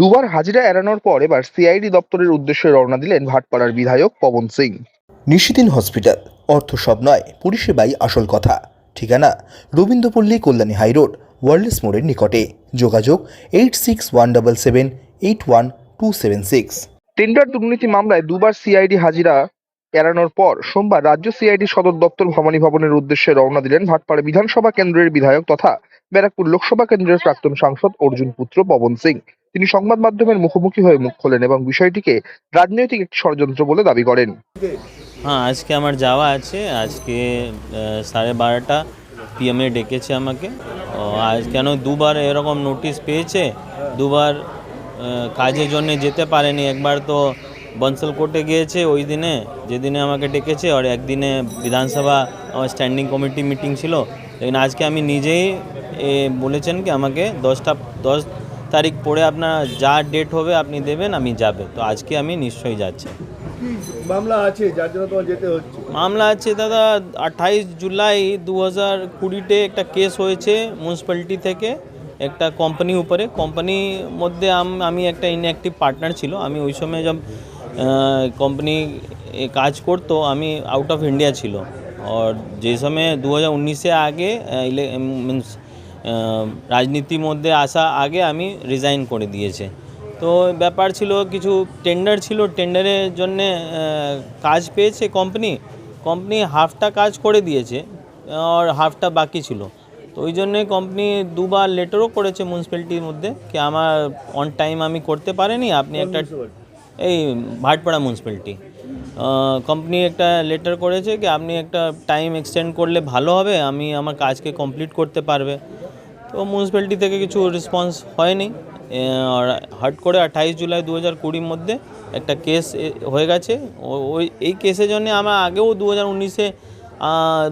দুবার হাজিরা এড়ানোর পর এবার সিআইডি দপ্তরের উদ্দেশ্যে রওনা দিলেন ভাটপাড়ার বিধায়ক পবন সিং। নিশিদিন হসপিটাল অর্থ সব নয় পরিষেবাই আসল কথা। ঠিকানা রবীন্দ্রপল্লী কল্যাণী হাইরোড ওয়ার্ল্ডস মোড়ের নিকটে। যোগাযোগ eight six one double seven eight one two seven six. Tender দুর্নীতি মামলায় দুবার সিআইডি হাজিরা এড়ানোর পর সোমবার রাজ্য সিআইডি সদর দপ্তর ভবানী ভবনের উদ্দেশ্যে রওনা দিলেন ভাটপাড়া বিধানসভা কেন্দ্রের বিধায়ক তথা ব্যারাকপুর লোকসভা কেন্দ্রের প্রাক্তন সাংসদ অর্জুন পুত্র পবন সিং। তিনি সংবাদ মাধ্যমের মুখোমুখি হয়ে মুখ খোলেন এবং বিষয়টিকে রাজনৈতিক একটি ষড়যন্ত্র বলে দাবি করেন। হ্যাঁ আজকে আমার যাওয়া আছে। আজকে সাড়ে বারোটা পিএমএ ডেকেছে আমাকে। আজ কেন দুবার এরকম নোটিশ পেয়েছে? দুবার কাজের জন্য যেতে পারেনি। একবার তো বনসল কোর্টে গিয়েছে ওই দিনে, যেদিনে আমাকে ডেকেছে। আর একদিনে বিধানসভা, আমার স্ট্যান্ডিং কমিটি মিটিং ছিল। লেকিন আজকে আমি নিজেই বলেছেন কি আমাকে দশটা, দশ তারিখ পরে আপনার যা ডেট হবে আপনি দেবেন আমি যাবে। তো আজকে আমি নিশ্চয়ই যাচ্ছি। মামলা আছে যার জন্য তোমার যেতে হচ্ছে। মামলা আছে দাদা আঠাইশ জুলাই দু হাজার কুড়িতে একটা কেস হয়েছে মিউনিসিপ্যালিটি থেকে একটা কোম্পানি উপরে। কোম্পানি মধ্যে আম- আমি একটা ইনঅ্যাক্টিভ পার্টনার ছিল। আমি ওই সময় যখন কোম্পানি কাজ করতো আমি আউট অফ ইন্ডিয়া ছিল। আর যে সময় দু হাজার উনিশে আগে মিনস রাজনীতির মধ্যে আসা আগে আমি রিজাইন করে দিয়েছে। তো ব্যাপার ছিল কিছু টেন্ডার ছিল টেন্ডারের জন্যে কাজ পেয়েছে কোম্পানি কোম্পানি হাফটা কাজ করে দিয়েছে আর হাফটা বাকি ছিল। তো ওই জন্যে কোম্পানি দুবার লেটারও করেছে মিউনিসিপ্যালিটির মধ্যে কি আমার অন টাইম আমি করতে পারিনি আপনি একটা এই ভাটপাড়া মিউনিসিপ্যালিটি কোম্পানি একটা লেটার করেছে কি আপনি একটা টাইম এক্সটেন্ড করলে ভালো হবে আমি আমার কাজকে কমপ্লিট করতে পারবে। তো মিউনিসিপ্যালিটি থেকে কিছু রেসপন্স হয়নি। আর হট করে আঠাইশ জুলাই দু হাজার কুড়ির মধ্যে একটা কেস হয়ে গেছে। ওই এই কেসের জন্য আমার আগেও দু হাজার উনিশে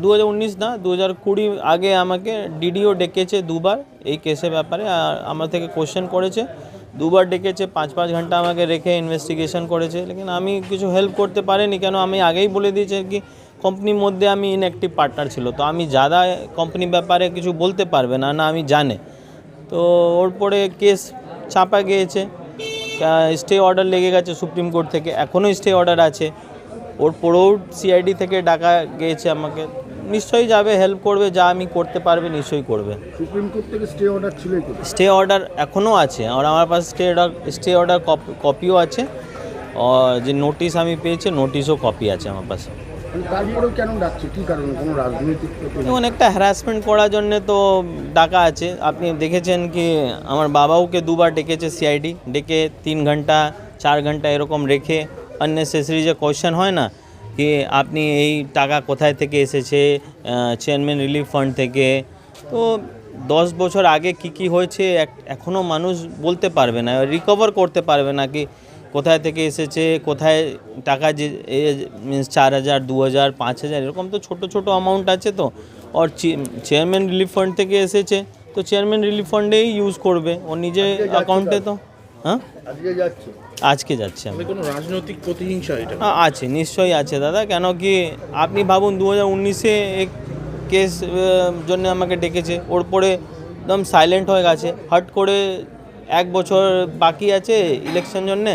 দু হাজার উনিশ না দু হাজার কুড়ি আগে আমাকে ডিডিও ডেকেছে দুবার এই কেসের ব্যাপারে। আর আমার থেকে কোশ্চেন করেছে, দুবার ডেকেছে, পাঁচ পাঁচ ঘণ্টা আমাকে রেখে ইনভেস্টিগেশন করেছে। লেকিন আমি কিছু হেল্প করতে পারিনি। কেন আমি আগেই বলে দিয়েছি কি কোম্পানির মধ্যে আমি ইনঅ্যাক্টিভ পার্টনার ছিল তো আমি যারা কোম্পানি ব্যাপারে কিছু বলতে পারবে না না আমি জানে। তো ওর পরে কেস চাপা গিয়েছে স্টে অর্ডার লেগে গেছে সুপ্রিম কোর্ট থেকে এখনও স্টে অর্ডার আছে। ওর পরেও সিআইডি থেকে ডাকা গিয়েছে আমাকে নিশ্চয়ই যাবে হেল্প করবে যা আমি করতে পারবে নিশ্চয়ই করবে। সুপ্রিম কোর্ট থেকে স্টে অর্ডার ছিল স্টে অর্ডার এখনও আছে আর আমার পাশে স্টে অর্ডার স্টে অর্ডার কপিও আছে। যে নোটিশ আমি পেয়েছি নোটিশও কপি আছে আমার পাশে। যেমন একটা হ্যারাসমেন্ট করার জন্য তো ডাকা আছে। আপনি দেখেছেন কি, আমার বাবাওকে দুবার ডেকেছে সিআইডি ডেকে তিন ঘণ্টা, চার ঘণ্টা এরকম রেখে আননেসেসারি যে কোয়েশ্চেন হয় না, কি আপনি এই টাকা কোথায় থেকে এসেছে চেয়ারম্যান রিলিফ ফান্ড থেকে? তো দশ বছর আগে কি কি হয়েছে এখনও মানুষ বলতে পারবে না রিকভার করতে পারবে না, কি কোথায় থেকে এসেছে কোথায় টাকা যে মিনস চার হাজার দু হাজার পাঁচ হাজার এরকম তো ছোট ছোট অ্যামাউন্ট আছে তো। আর চেয়ারম্যান রিলিফ ফান্ড থেকে এসেছে তো চেয়ারম্যান রিলিফ ফান্ডেই ইউজ করবে। ও নিজে অ্যাকাউন্টে তো। হ্যাঁ? আজকে যাচ্ছে? আমি। কোনো রাজনৈতিক প্রতিহিংসা এটা? আছে নিশ্চয়ই আছে দাদা। কেন কি আপনি ভাবুন দু হাজার উনিশে এক কেস জন্য আমাকে ডেকেছে। ওর পরে একদম সাইলেন্ট হয়ে গেছে। হট করে এক বছর বাকি আছে ইলেকশন জন্যে।